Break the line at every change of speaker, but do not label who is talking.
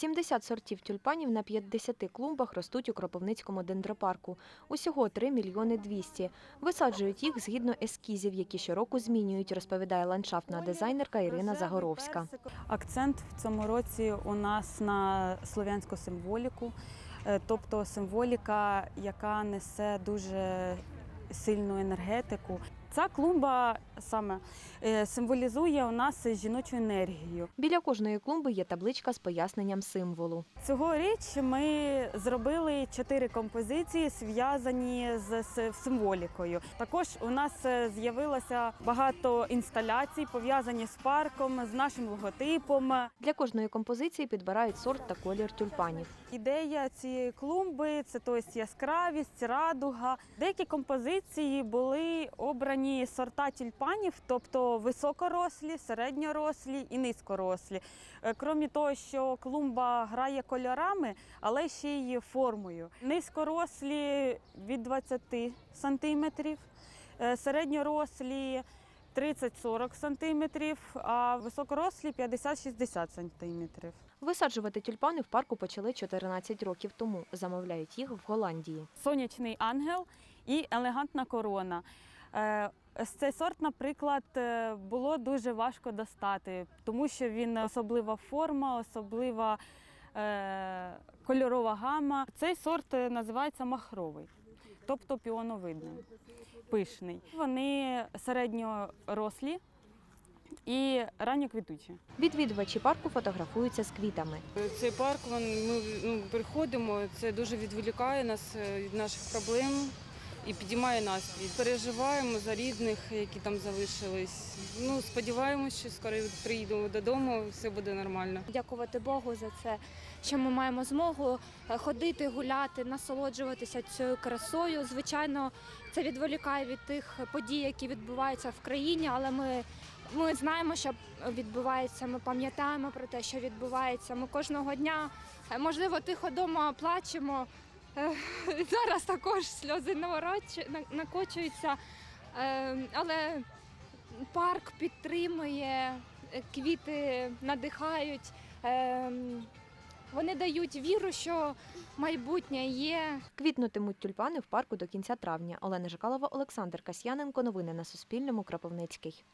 70 сортів тюльпанів на 50 клумбах ростуть у Кропивницькому дендропарку. Усього 3 мільйони 200. Висаджують їх згідно ескізів, які щороку змінюють, розповідає ландшафтна дизайнерка Ірина Загоровська.
Акцент в цьому році у нас на слов'янську символіку, е, тобто символіка, яка несе дуже сильну енергетику. Ця клумба саме е, символізує у нас жіночу енергію.
Біля кожної клумби є табличка з поясненням символу.
Цьогоріч ми зробили чотири композиції, зв'язані з символікою. Також у нас е, з'явилося багато інсталяцій, пов'язані з парком, з нашим логотипом.
Для кожної композиції підбирають сорт та колір тюльпанів.
Ідея цієї клумби це тобто, яскравість, радуга. Деякі композиції були обрані сорта тюльпанів, тобто високорослі, середньорослі і низькорослі. Е, Крім того, що клумба грає кольорами, але ще й формою. Низькорослі від 20 сантиметрів, е, середньорослі 30-40 сантиметрів, а високорослі 50-60 сантиметрів.
Висаджувати тюльпани в парку почали 14 років тому. Замовляють їх в Голландії.
сонячний ангел і елегантна корона. Е, Цей сорт, наприклад, е, було дуже важко достати, тому що він особлива форма, особлива е, кольорова гама. Цей сорт називається махровий, тобто піоновидний, пишний. Вони середньорослі і ранньоквітучі.
Відвідувачі парку фотографуються з квітами.
Цей парк ми ну, приходимо, це дуже відволікає нас від наших проблем і підіймає настрій. Переживаємо за рідних, які там залишились. Ну, сподіваємось, що скоро приїдемо додому, все буде нормально.
Дякувати Богу за це, що ми маємо змогу е, ходити, гуляти, насолоджуватися цією красою. Звичайно, це відволікає від тих подій, які відбуваються в країні, але ми, ми знаємо, що відбувається. Ми пам'ятаємо про те, що відбувається. Ми кожного дня, е, можливо, тихо вдома плачемо. Е, Зараз також сльози накочуються, Е, але парк підтримує, е, квіти надихають. Вони дають віру, що майбутнє є.
Квітнутимуть тюльпани в парку до кінця травня. Олена Жикалова, Олександр Касьяненко. Новини на Суспільному. Кропивницький.